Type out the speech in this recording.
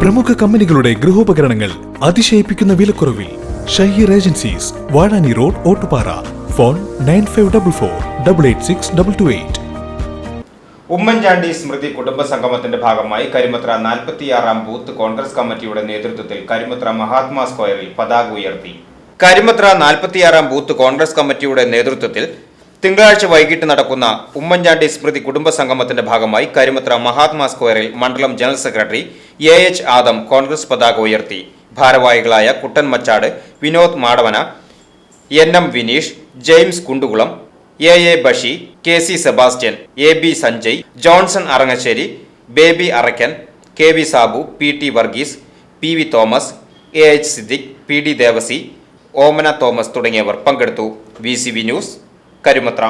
പ്രമുഖ കമ്പനികളുടെ ഗൃഹോപകരണങ്ങൾ അതിശയിപ്പിക്കുന്ന വിലക്കുറവിൽ Shaheer agencies Vazhani road Ottupara. Phone nine five double four double eight six double two eight. Oommen Chandy സ്മൃതി കുടുംബ സംഗമത്തിന്റെ ഭാഗമായി കരിമത്ര നാൽപ്പത്തിയാറാം ബൂത്ത് കോൺഗ്രസ് കമ്മിറ്റിയുടെ നേതൃത്വത്തിൽ കരിമത്ര മഹാത്മാ സ്ക്വയറിൽ പതാക ഉയർത്തി. കരിമത്ര നാൽപ്പത്തിയാറാം ബൂത്ത് കോൺഗ്രസ് കമ്മിറ്റിയുടെ നേതൃത്വത്തിൽ തിങ്കളാഴ്ച വൈകിട്ട് നടക്കുന്ന ഉമ്മൻചാണ്ടി സ്മൃതി കുടുംബ സംഗമത്തിന്റെ ഭാഗമായി കരിമത്ര മഹാത്മാ സ്ക്വയറിൽ മണ്ഡലം general secretary A H Adam Congress പതാക ഉയർത്തി. ഭാരവാഹികളായ Kuttan Machad Vinod Madavana N M Vineesh James Kundukulam A A Bashi K C Sebastian A B Sanjay Johnson Arangassery Baby Araykkan K V Sabu P T Varghese P V Thomas A H Siddique P D Devasi Omana Thomas തുടങ്ങിയവർ പങ്കെടുത്തു. V C V news Karumathra.